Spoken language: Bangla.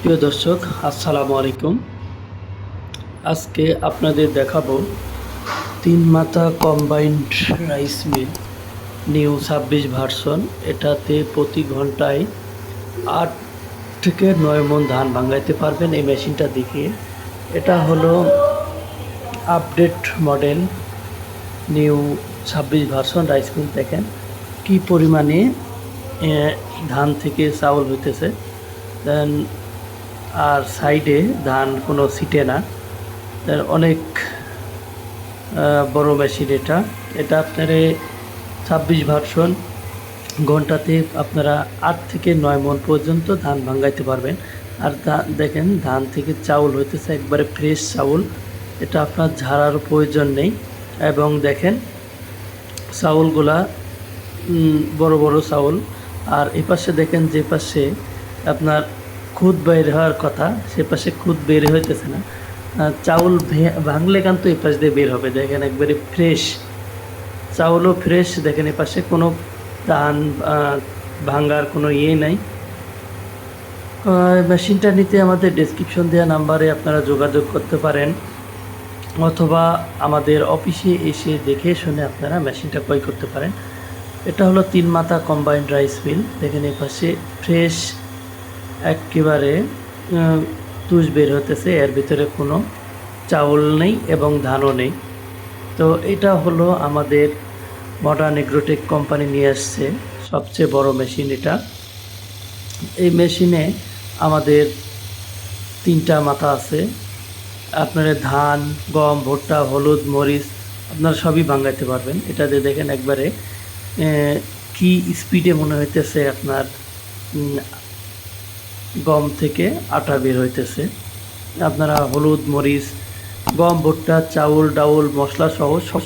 প্রিয় দর্শক, আসসালামু আলাইকুম। আজকে আপনাদের দেখাবো তিন মাথা কম্বাইন্ড রাইস মিল নিউ ছাব্বিশ ভার্সন এটাতে প্রতি ঘন্টায় আট থেকে নয় মন ধান ভাঙাইতে পারবেন এই মেশিনটা দেখিয়ে এটা হলো আপডেট মডেল নিউ ছাব্বিশ ভার্সন রাইস মিল দেখেন কী পরিমাণে ধান থেকে চাউল হইতেছে। দেন আর সাইডে ধান কোনো সিটে না। অনেক বড় মেশিন এটা। এটা আপনার ছাব্বিশ ভার্সন। ঘন্টাতে আপনারা আট থেকে নয় মন পর্যন্ত ধান ভাঙ্গাইতে পারবেন। আর দেখেন, ধান থেকে চাউল হইতেছে একবারে ফ্রেশ চাউল। এটা আপনার ঝাড়ার প্রয়োজন নেই। এবং দেখেন, চাউলগুলা বড় বড় চাউল। আর এ পাশে দেখেন, যে পাশে আপনার খুদ বের হওয়ার কথা, সে পাশে খুদ বের হইতেছে না। চাউল ভাঙলে কিন্তু এই পাশ দিয়ে বের হবে, দেখেন একবারে ফ্রেশ চাউলও ফ্রেশ দেখেন এ পাশে কোনো ধান ভাঙার কোনো ইয়ে নাই। মেশিনটা নিতে আমাদের ডেসক্রিপশন দেওয়া নাম্বারে আপনারা যোগাযোগ করতে পারেন, অথবা আমাদের অফিসে এসে দেখে শুনে আপনারা মেশিনটা ক্রয় করতে পারেন। এটা হলো তিন মাথা কম্বাইন্ড রাইস মিল দেখেন এই পাশে ফ্রেশ একেবারে তুষ বের হতেছে, এর ভিতরে কোনো চাউল নেই এবং ধানও নেই। তো এটা হলো আমাদের মডার্ন এগ্রোটেক কোম্পানি নিয়ে আসছে, সবচেয়ে বড় মেশিন এটা। এই মেশিনে আমাদের তিনটা মাথা আছে। আপনারা ধান, গম, ভুট্টা, হলুদ, মরিচ, আপনারা সবই ভাঙাইতে পারবেন। এটা দিয়ে দেখেন একবারে কি স্পিডে মনে হইতেছে আপনার গম থেকে আটা বের হইতেছে। আপনারা হলুদ, মরিচ, গম, ভুট্টা, চাউল, ডাউল মশলা সহ সব